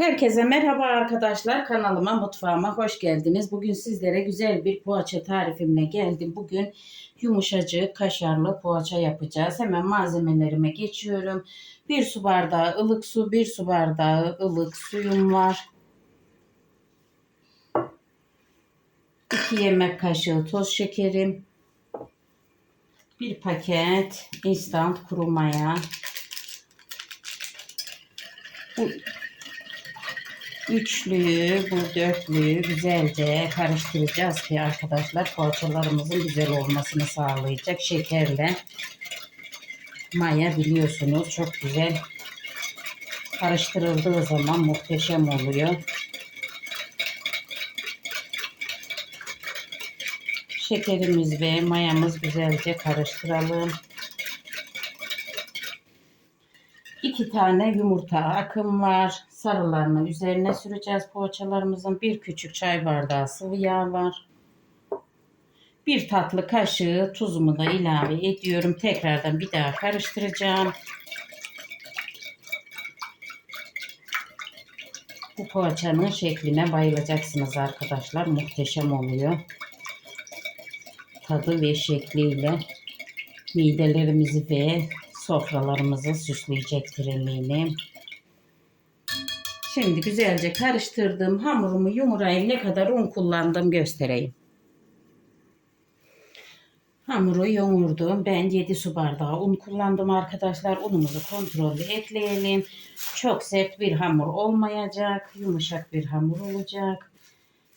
Herkese merhaba arkadaşlar. Kanalıma, mutfağıma hoş geldiniz. Bugün sizlere güzel bir poğaça tarifimle geldim. Bugün yumuşacık kaşarlı poğaça yapacağız. Hemen malzemelerime geçiyorum. Bir su bardağı ılık su, bir su bardağı ılık suyum var. 2 yemek kaşığı toz şekerim. Bir paket instant kuru maya. Bu üçlüyü, bu dörtlüyü güzelce karıştıracağız ki arkadaşlar poğaçalarımızın güzel olmasını sağlayacak şekerle. Maya biliyorsunuz çok güzel karıştırıldığı zaman muhteşem oluyor. Şekerimiz ve mayamız güzelce karıştıralım. İki tane yumurta akım var. Sarılarını üzerine süreceğiz poğaçalarımızın. Bir küçük çay bardağı sıvı yağ var. Bir tatlı kaşığı tuzumu da ilave ediyorum. Tekrardan bir daha karıştıracağım. Bu poğaçanın şekline bayılacaksınız arkadaşlar. Muhteşem oluyor. Tadı ve şekliyle midelerimizi ve sofralarımızı süsleyecektir eminim. Şimdi güzelce karıştırdığım hamurumu yumurayı ne kadar un kullandım göstereyim. Hamuru yoğurdum. Ben 7 su bardağı un kullandım arkadaşlar. Unumuzu kontrollü ekleyelim. Çok sert bir hamur olmayacak. Yumuşak bir hamur olacak.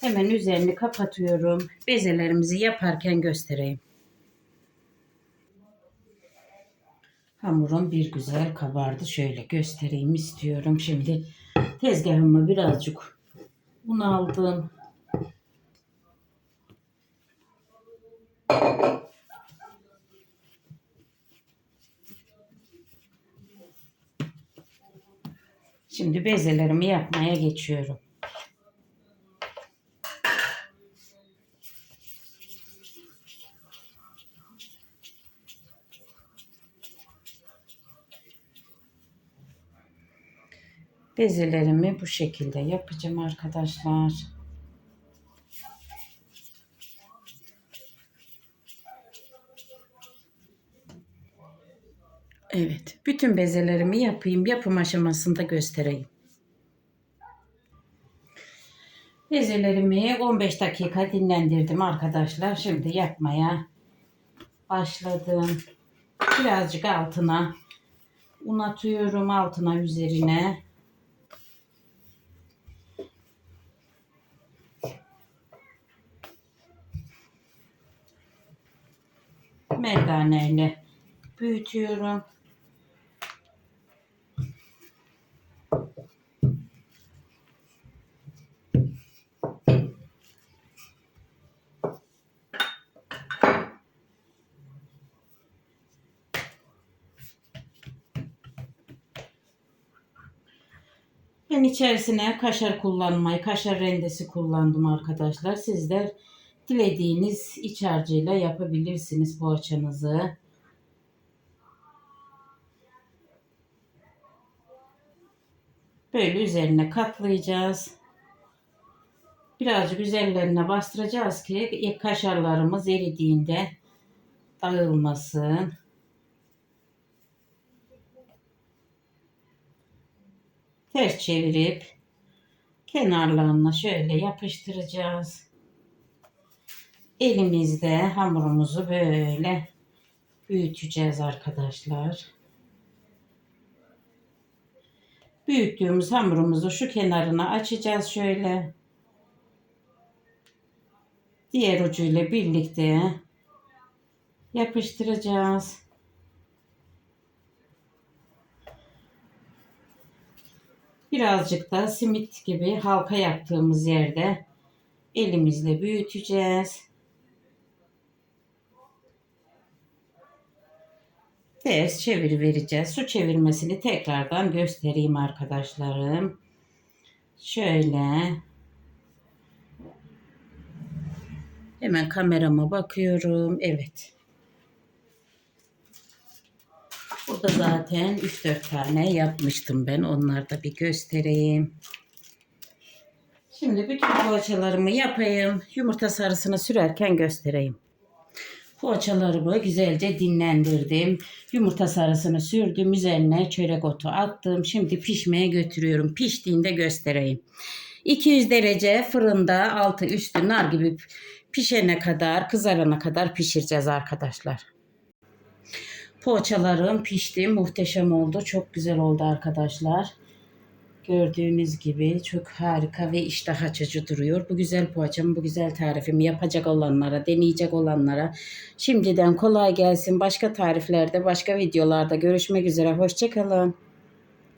Hemen üzerini kapatıyorum. Bezelerimizi yaparken göstereyim. Hamurum bir güzel kabardı. Şöyle göstereyim istiyorum. Şimdi tezgahıma birazcık un aldım. Şimdi bezelerimi yapmaya geçiyorum. Bezelerimi bu şekilde yapacağım arkadaşlar. Evet, bütün bezelerimi yapayım. Yapım aşamasında göstereyim. Bezelerimi 15 dakika dinlendirdim arkadaşlar. Şimdi yapmaya başladım. Birazcık altına un atıyorum altına üzerine. Merdaneyle büyütüyorum. Ben içerisine kaşar kullanmayı, kaşar rendesi kullandım arkadaşlar. Sizler dilediğiniz iç harcıyla yapabilirsiniz poğaçanızı. Böyle üzerine katlayacağız. Birazcık üzerlerine bastıracağız ki kaşarlarımız eridiğinde dağılmasın. Ters çevirip kenarlarına şöyle yapıştıracağız elimizde hamurumuzu böyle büyüteceğiz arkadaşlar. Büyüttüğümüz hamurumuzu şu kenarına açacağız şöyle. Diğer ucuyla birlikte yapıştıracağız. Birazcık da simit gibi halka yaptığımız yerde elimizle büyüteceğiz. Ters çevir vereceğiz. Su çevirmesini tekrardan göstereyim arkadaşlarım. Şöyle. Hemen kamerama bakıyorum. Evet. Burada zaten 3-4 tane yapmıştım ben. Onları da bir göstereyim. Şimdi bütün poğaçalarımı yapayım. Yumurta sarısını sürerken göstereyim. Poğaçalarımı güzelce dinlendirdim. Yumurta sarısını sürdüm. Üzerine çörek otu attım. Şimdi pişmeye götürüyorum. Piştiğinde göstereyim. 200 derece fırında altı üstü nar gibi pişene kadar, kızarana kadar pişireceğiz arkadaşlar. Poğaçalarım pişti. Muhteşem oldu. Çok güzel oldu arkadaşlar. Gördüğünüz gibi çok harika ve iştah açıcı duruyor. Bu güzel poğaçamı, bu güzel tarifimi yapacak olanlara, deneyecek olanlara şimdiden kolay gelsin. Başka tariflerde, başka videolarda görüşmek üzere. Hoşçakalın.